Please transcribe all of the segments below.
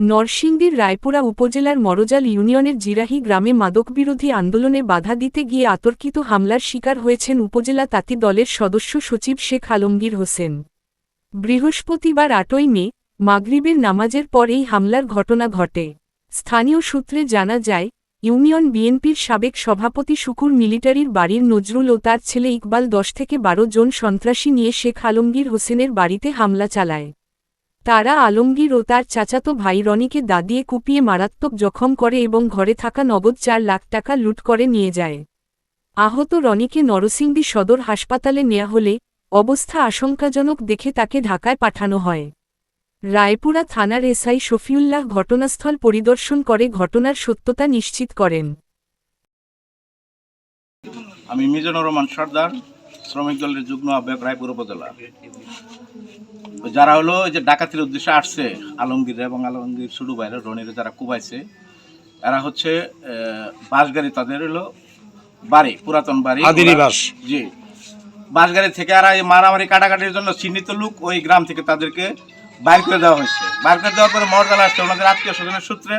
নরসিংদীর রায়পুরা উপজেলার মরজাল ইউনিয়নের জিরাহি গ্রামে মাদকবিরোধী আন্দোলনে বাধা দিতে গিয়ে আতর্কিত হামলার শিকার হয়েছেন উপজেলা তাঁতি দলের সদস্য সচিব শেখ আলমগীর হোসেন। বৃহস্পতিবার আটই মে, মাগরিবের নামাজের পর এই হামলার ঘটনা ঘটে। স্থানীয় সূত্রে জানা যায়, ইউনিয়ন বিএনপির সাবেক সভাপতি শুকুর মিলিটারির বাড়ির নজরুল ও তার ছেলে ইকবাল দশ থেকে বারো জন সন্ত্রাসী নিয়ে শেখ আলমগীর হোসেনের বাড়িতে হামলা চালায়। তারা আলমগীর ও তার চাচাতো ভাই রনিকে দাদিয়ে কুপিয়ে মারাত্মক জখম করে এবং ঘরে থাকা নগদ চার লাখ টাকা লুট করে নিয়ে যায়। আহত রনিকে নরসিংদী সদর হাসপাতালে নেওয়া হলে অবস্থা আশঙ্কাজনক দেখে তাকে ঢাকায় পাঠানো হয়। রায়পুরা থানার এসআই শফিউল্লাহ ঘটনাস্থল পরিদর্শন করে ঘটনার সত্যতা নিশ্চিত করেন। আমি মিজানুর রহমান সর্দার। শ্রমিক দলের যুগ্ম আহ্বায়ক রায়পুর উপজেলা। যারা হলো যে ডাকাতির উদ্দেশ্যে আসছে আলমগীর এবং আলমগীর শুরু বাইরে রনিরে যারা কুবাইছে এরা হচ্ছে আহ, বাস তাদের হলো বাড়ি পুরাতন বাড়ি। বাস। জি। বাস গাড়ি থেকে আর এই মারামারি কাটাকাটির জন্য চিহ্নিত লোক ওই গ্রাম থেকে তাদেরকে বাইর করে দেওয়া হয়েছে। বাইর করে দেওয়ার পরে মর্যাদা আসছে। ওনাদের আত্মীয় স্বজনের সূত্রে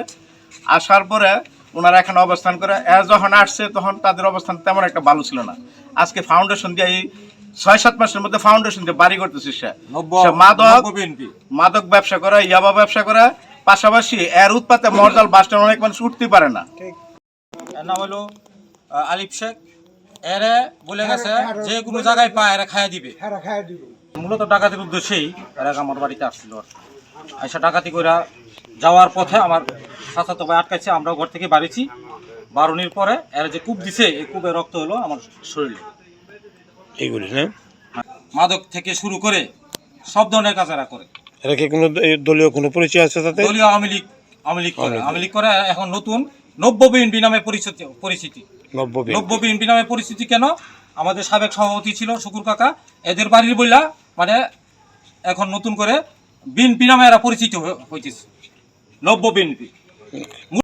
আসার পরে ওনারা এখানে অবস্থান করে এরা যখন আসছে তখন তাদের অবস্থান তেমন একটা ভালো ছিল না। আজকে ফাউন্ডেশন দিয়ে এই ছয় সাত মাসের মধ্যে ফাউন্ডেশন দিয়ে বাড়ি করতেছে সে। মাদক মাদক ব্যবসা করে ইয়াবা ব্যবসা করে পাশাপাশি এর উৎপাতে মর্যাল বাস স্ট্যান্ড অনেক মানুষ উঠতে পারে না। নাম হলো আলিফ শেখ। এরে বলে গেছে যে কোনো জায়গায় পায় এরা খাইয়া দিবে। মূলত ডাকাতির উদ্দেশ্যেই এরা আমার বাড়িতে আসছিল। আর কি। ডাকাতি করে যাওয়ার পথে আমার চাচাতো ভাই আটকাইছে আমরাও ঘর থেকে বাড়িছি বারুনির পরে এরা যে কূপ দিছে এই কূপে রক্ত হলো আমার শরীরে। এইগুলি না মাদক থেকে শুরু করে সব ধরনের কাজ এরা করে। এরা কি কোনো দলীয় কোনো পরিচয় আছে তাতে? দলীয় আওয়ামী লীগ আওয়ামী লীগ করে। আওয়ামী লীগ। করে এখন নতুন নব্য বিএনপি নামে পরিচিতি পরিচিতি। নব্য নব্য বিএনপি নামে পরিচিতি কেন? আমাদের সাবেক সভাপতি ছিল শুকুর কাকা। এদের বাড়ির বইলা মানে এখন নতুন করে বিএনপি নামে এরা পরিচিত হয়ে- হইতেছে। নব্য বিএনপি। 你